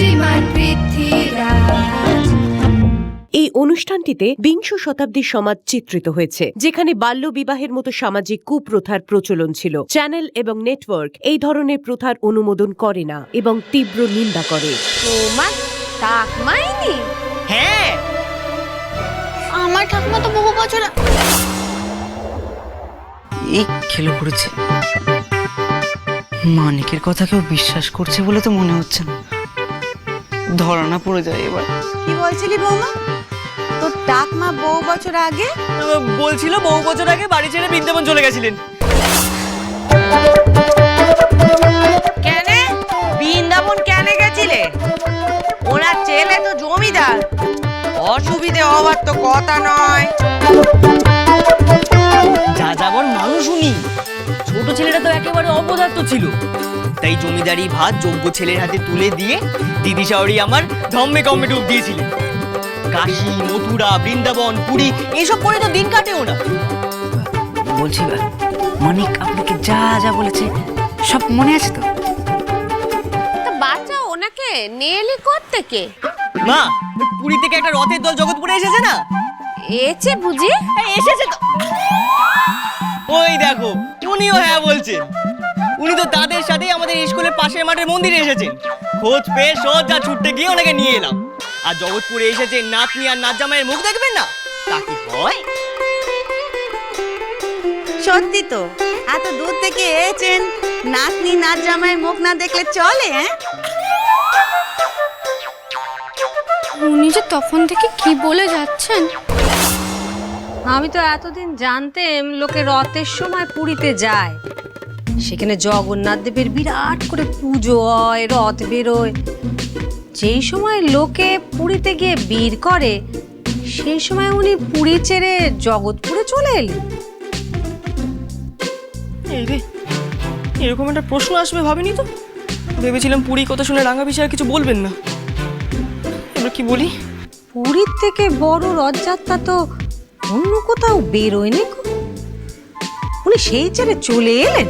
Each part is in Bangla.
শ্রীমান পৃথ্বীরাজ। এই অনুষ্ঠানটিতে বিংশ শতাব্দীর সমাজ চিত্রিত হয়েছে যেখানে বাল্য বিবাহের মতো সামাজিক কুপ্রথার প্রচলন ছিল। চ্যানেল এবং নেটওয়ার্ক এই ধরনের প্রথার অনুমোদন করে না এবং তীব্র নিন্দা করে। তোমার টাক মাইনি হ্যাঁ। আমার ঠাকুমা তো বহু বছর এই খেলো করেছে। মানিকের কথা কেউ বিশ্বাস করছে বলে তো মনে হচ্ছে না। ধরানা পড়ে যায় এবার। কি বলছিলি বৌমা? তোর টাকমা বহু বছর আগে? বলছিল বহু বছর আগে বাড়ি ছেড়ে বৃন্দাবন চলে গেছিলেন। কেন? বৃন্দাবন কেন গেছিলে? ওনার ছেলে তো জমিদার। অসুবিধে হওয়ার তো কথা নয়। যা যাবর মানুষ উনি। ছোট ছেলেটা তো একেবারে অপদার্থ ছিল। তাই জমিদারি ভাত যোগ্য ছেলের হাতে তুলে দিয়ে দিদি শাওরি আমার ধম্মে কম্মে ডুব দিয়েছিলেন। কাশী মথুরা বৃন্দাবন পুরী এইসব করে তো দিন কাটেও না। বলছি মানিক আপনাকে যা যা বলেছে সব মনে আছে তো? তা বাচ্চা ওনাকে নেলি থেকে মা পুরী থেকে একটা রথের দল জগৎপুরে এসেছে না? এছে বুঝি? এসেছে তো। ওই দেখো উনিও হ্যাঁ বলছেন। উনি তো তাদের সাথেই আমাদের স্কুলের পাশের মাঠের মন্দিরে এসেছেন। খোঁজ পেয়ে সোজা ছুটতে গিয়ে ওনাকে নিয়ে এলাম। আর জগৎপুরে এসেছেন নাতনি আর নাত জামাইয়ের মুখ দেখবেন না? তা কি হয় সত্যি তো এত দূর থেকে এসেছেন নাতনি নাচ জামাইয়ের মুখ না দেখলে চলে হ্যাঁ? উনি যে তখন থেকে কি বলে যাচ্ছেন? আমি তো এতদিন জানতাম লোকে রথের সময় পুরীতে যায়। সেখানে জগন্নাথ দেবের বিরাট করে পুজো হয় রথ বেরোয়। যেই সময় লোকে পুরীতে গিয়ে বীর করে সেই সময় উনি পুরী ছেড়ে জগৎপুরে চলে এলেন। এই রে এরকম একটা প্রশ্ন আসবে ভাবিনি তো? ভেবেছিলাম পুরী কথা শুনে রাঙা বিষয়ে কিছু বলবেন না। এবার কি বলি? পুরীর থেকে বড় রথযাত্রা তো অন্য কোথাও বেরোয়নি উনি সেই ছেড়ে চলে এলেন?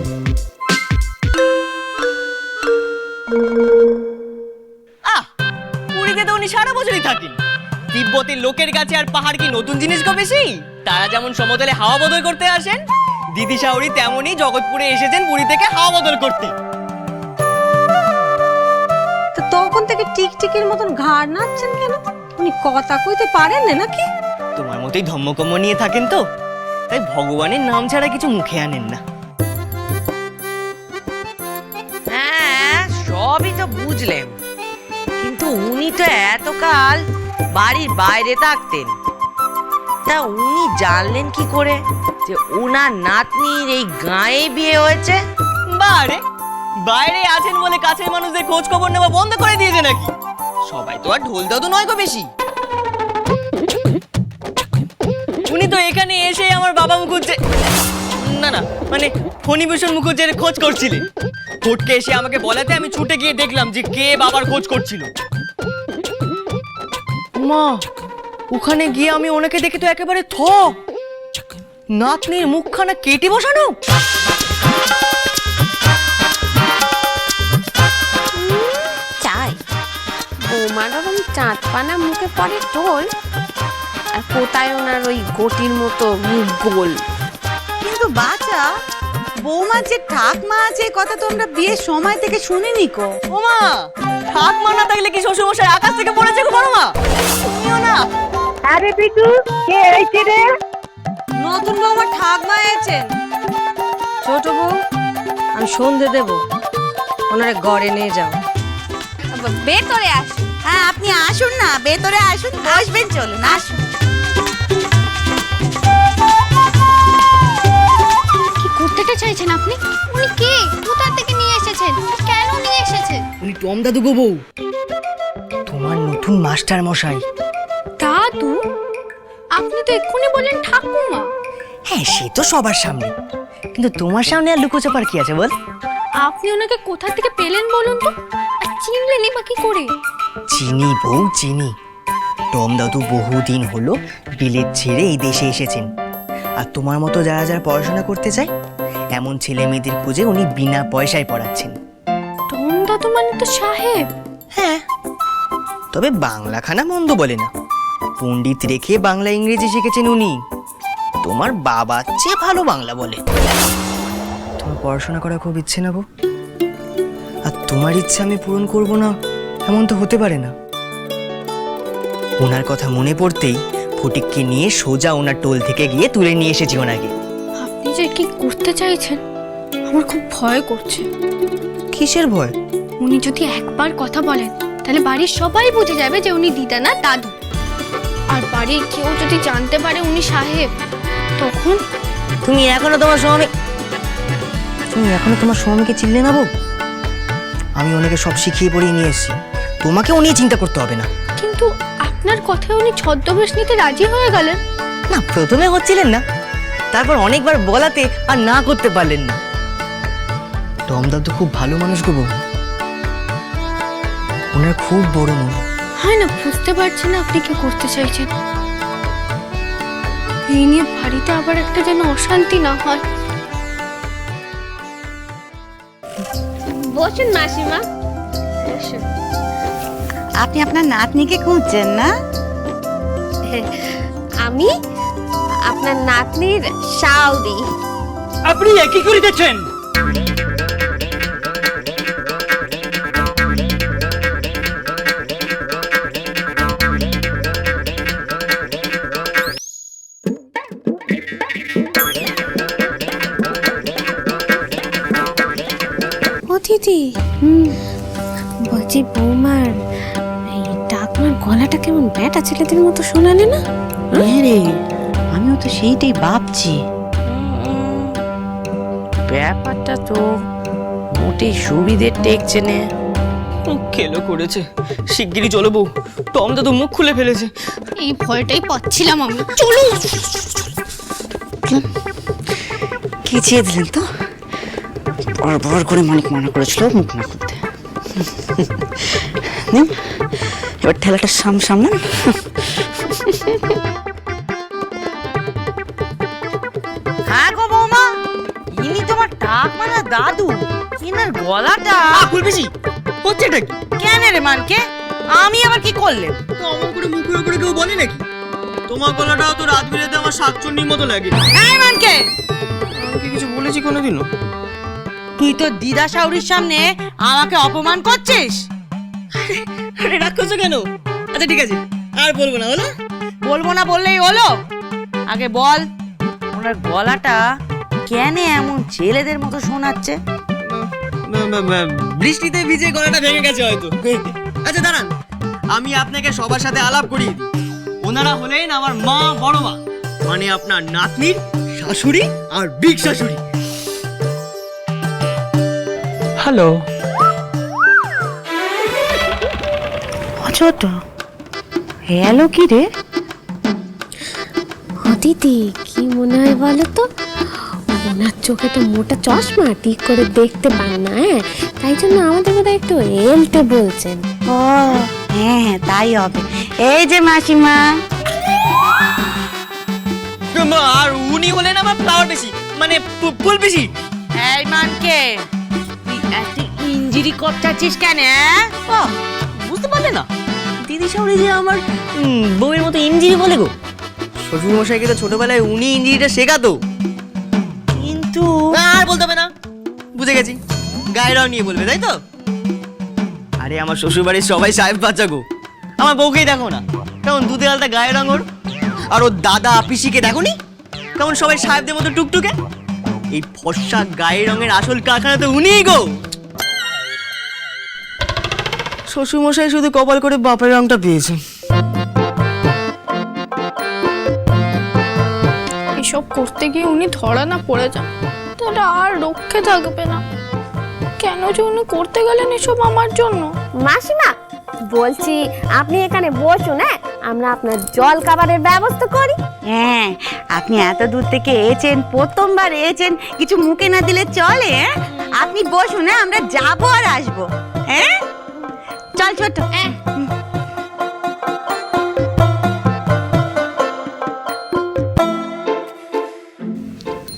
আহ পুরীতে তো উনি সারা বছরই থাকেন। তিব্বতের লোকের কাছে আর পাহাড় কি নতুন জিনিস গো বেশি? তারা যেমন সমতলে হাওয়া বদল করতে আসেন দিদি শাওরি তেমনই জগৎপুরে এসেছেন পুরী থেকে হাওয়া বদল করতে। তো তখন থেকে টিকটিকির মতন ঘাড় নাচছেন কেন? উনি কথা কইতে পারেন না নাকি? তোমার মতোই ধম্মকম্ম নিয়ে থাকেন তো তাই ভগবানের নাম ছাড়া কিছু মুখে আনেন না। বুঝলেম কিন্তু উনি তো এতকাল বাড়ির বাইরে থাকতেন। তা উনি জানলেন কি করে যে ওনার নাতনির এই গায়ে বিয়ে হয়েছে? বারে, বাইরে আছেন বলে কাছের মানুষদের খোঁজ খবর নেওয়া বন্ধ করে দিয়েছে নাকি? সবাই তো আর ঢোল তো নয় গো বেশি। উনি তো এখানে এসে আমার বাবা মুখুজ্জে না না মানে ফণিভূষণ মুখুজ্জের খোঁজ করছিলেন। কোর্টকে এসে আমাকে বলাতে আমি ছুটে গিয়ে দেখলাম যে কে বাবার খোঁজ করছিল। মা ওখানে গিয়ে আমি ওনাকে দেখে তো একেবারে থ। নাতনির মুখখানা কেটে বসানো? চাই। বৌমার ওরম চাঁদ পানা মুখে পড়ে টোল আর কোথায় ওনার ওই গটির মতো মুখ গোল। কিন্তু বাচ্চা বৌমার যে ঠাকমা আছে কথা তো আমরা বিয়ের সময় থেকে শুনিনি কো। ওমা ঠাকমা না থাকলে কি শ্বশুর মশাই আকাশ থেকে পড়েছে গো বড় মা তুমিও না। আরে বিতু কে রে? নতুন বৌমা ঠাকমা এসেছেন ছোট বউ আমি সন্ধে দেব। ওনারে গড়ে নিয়ে যাও। ভেতরে আসুন। হ্যাঁ আপনি আসুন না ভেতরে আসুন বসবেন চলুন আসুন। চাইছেন আপনি? উনি কে? কোথা থেকে নিয়ে এসেছেন? কেন নিয়ে এসেছেন উনি টম দাদু গো বউ। তোমার নতুন মাস্টার মশাই দাদু? আপনি তো এক্ষুনি বললেন ঠাকুমা। হ্যাঁ সে তো সবার সামনে। কিন্তু তোমার সামনে আর লুকোচাপার কি আছে বল? আপনি ওনাকে কোথা থেকে পেলেন বলুন তো? আর চিনলেনই বা কি করে? চিনি বউ চিনি। টম দাদু বহুদিন হলো বিলেত ছেড়ে এই দেশে এসেছেন। আর তোমার মতো যারা যারা পড়াশোনা করতে চায় এমন ছেলে মেয়েদের খুঁজে উনি বিনা পয়সায় পড়াচ্ছেন। টম দাদু মানে তো সাহেব। হ্যাঁ। তবে বাংলা খানা মন্দ বলে না। পণ্ডিত রেখে বাংলা ইংরেজি শিখেছেন উনি। তোমার বাবার চেয়ে ভালো বাংলা বলে। তোমার পড়াশোনা করার খুব ইচ্ছে না গো আর তোমার ইচ্ছে আমি পূরণ করব না এমন তো হতে পারে না। ওনার কথা মনে পড়তেই ফটিককে নিয়ে সোজা ওনার টোল থেকে গিয়ে তুলে নিয়ে এসেছি ওনাকে। যে কি করতে চাইছেন? আমার খুব ভয় করছে। কিসের ভয়? উনি যদি একবার কথা বলেন তাহলে বাড়ির সবাই বুঝে যাবে যে উনি দিদা না দাদু। আর বাড়ির কেউ যদি জানতে পারে উনি সাহেব তখন তুমি এখনও তোমার স্বামী তুমি এখনও তোমার স্বামীকে চিনলে না বউ? আমি ওনাকে সব শিখিয়ে পড়িয়ে নিয়ে এসেছি। তোমাকে উনি চিন্তা করতে হবে না। কিন্তু আপনার কথায় উনি ছদ্মবেশ নিতে রাজি হয়ে গেলেন। না প্রথমে হচ্ছিলেন না। তারপর অনেকবার বলাতে আর না করতে পারলেন না। টমদা তো খুব ভালো মানুষ গো বউ ওনার খুব বড় মন। হয় না বুঝতে পারছি না আপনি কি করতে চাইছেন। এই নিয়ে বাড়িতে আবার একটা যেন অশান্তি না হয়। বসুন মাসিমা। বসুন। আপনি আপনার নাতনিকে খুঁজছেন না? আমি? আপনার নাতনির শাওরি আপনি একই করিতেছেন? দিদি বলছি বৌমার এই ডাকনার গলাটা কেমন ব্যাটা ছেলেদের মতো শোনালে না? হ্যাঁ রে আমিও তো সেইটাই ভাবছি। ব্যাপারটা তো মোটেই সুবিধের টেকছে নে। খেলো করেছে। শিগগিরই চলো বউ। টমদা তো মুখ খুলে ফেলেছে। এই ভয়টাই পাচ্ছিলাম আমি। চলো। কি চেয়ে দিলেন তো বড় করে মানিক মানা করেছিল মুখ না করতে নিন, এবার ঠেলাটা সাম সামলান তোমার দাদু ইনার গলাটা ফুলপিসি হচ্ছেটা কি? কেন রে মানকে? আমি আবার কি করলেন তো অমন করে মুখের উপরে কেউ বলে নাকি? তোমার গলাটাও তো রাত বিরেতে আমার শাকচুন্নির মতো লাগে। এই মানকে। আমি কিছু বলেছি কোনোদিনও? তুই তো দিদা শাউরির সামনে আমাকে অপমান করছিস? আরে রাগ করছ কেন? আচ্ছা ঠিক আছে। আর বলব না হলো? বলব না বললেই হলো। আগে বল ওনার গলাটা কেন এমন ছেলেদের মতো শোনাচ্ছে? বৃষ্টিতে ভিজে গলাটা ভেঙে গেছে হয়তো। আচ্ছা দাঁড়ান। আমি আপনাকে সবার সাথে আলাপ করিয়ে দিই ওনারা হলেন আমার মা বড় মা মানে আপনার নাতনির শাশুড়ি আর বিগ শাশুড়ি। হ্যালো। ছোট হ্যালো কি রে? অতিথি কি মনে হয় বলো তো? ওনার চোখে তো মোটা চশমা ঠিক করে দেখতে পায় না হ্যাঁ? তাই জন্য আমাদের বোধহয় একটু এলটে বলছেন। ও হ্যাঁ হ্যাঁ তাই হবে। এই যে মাসিমা। আর উনি হলেন আমার ফ্লাওয়ার বেশি মানে ফুল বেশি। এই মানকে তুই এত ইঞ্জিরি করতেছিস কেন হ্যাঁ? বুঝতে পারলে না। দিদি শাশুড়ি যে আমার বউয়ের মতো ইঞ্জিরি বলে গো। শ্বশুর মশাইকে তো ছোটবেলায় উনি ইঞ্জিরিটা শেখাতো। কিন্তু আর বলতে হবে না। বুঝে গেছি। গায়েরাও নিয়ে বলবে তাই তো? আরে আমার শ্বশুর বাড়ির সবাই সাহেব বাচ্চা গো। আমার বউকেই দেখো না। কেমন দুধে আলতা গায়ের রঙ ওর? আর ওর দাদা পিসিকে দেখো নি? কেমন সবাই সাহেবদের মতো টুকটুকে? এই ফর্সা গায়ের রঙের আসল কারখানা তো উনিই গো। শ্বশুর মশাই শুধু কপাল করে বাপের রংটা পেয়েছে এসব করতে গিয়ে উনি ধরা না পড়ে যান। তাহলে আর রক্ষে থাকবে না। কেন যে উনি করতে গেলেন এসব আমার জন্য? মাসিমা বলছি আপনি এখানে বসুন হ্যাঁ? আমরা আপনার জল খাবারের ব্যবস্থা করি। হ্যাঁ আপনি এত দূর থেকে এসেছেন প্রথমবার এসেছেন কিছু মুখে না দিলে চলে হ্যাঁ? আপনি বসুন হ্যাঁ আমরা যাব আর আসব হ্যাঁ? চল ছোট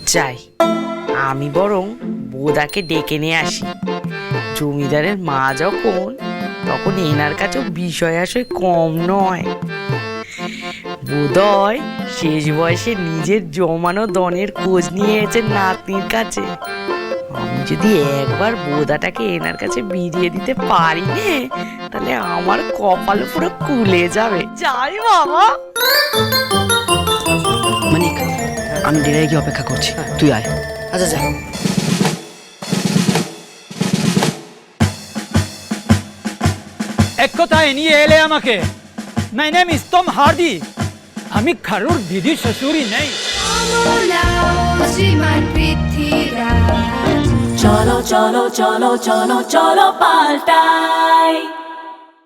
যাই। আমি বরং বোদাকে ডেকে নিয়ে আসি। জমিদারের মা যখন, তখন এনার কাছেও বিষয় আশয় কম নয়। বোধয় শেষ বয়সে নিজের জমানো দনের খোঁজ নিয়ে এসেছেন নাতনির কাছে। আমি যদি একবার বোদাটাকে এনার কাছে বিরিয়ে দিতে পারি নে, তাহলে আমার কপাল পুরো কুলে যাবে। যাই বাবা। মানিক, আমি ডেরায় গিয়ে অপেক্ষা করছি। তুই আয়। আচ্ছা যা এক কথায় নিয়ে এলে আমাকে। My name is Tom Hardy আমি খারুর দিদি শ্বশুরি নেই। চলো চলো চলো চলো চলো paltai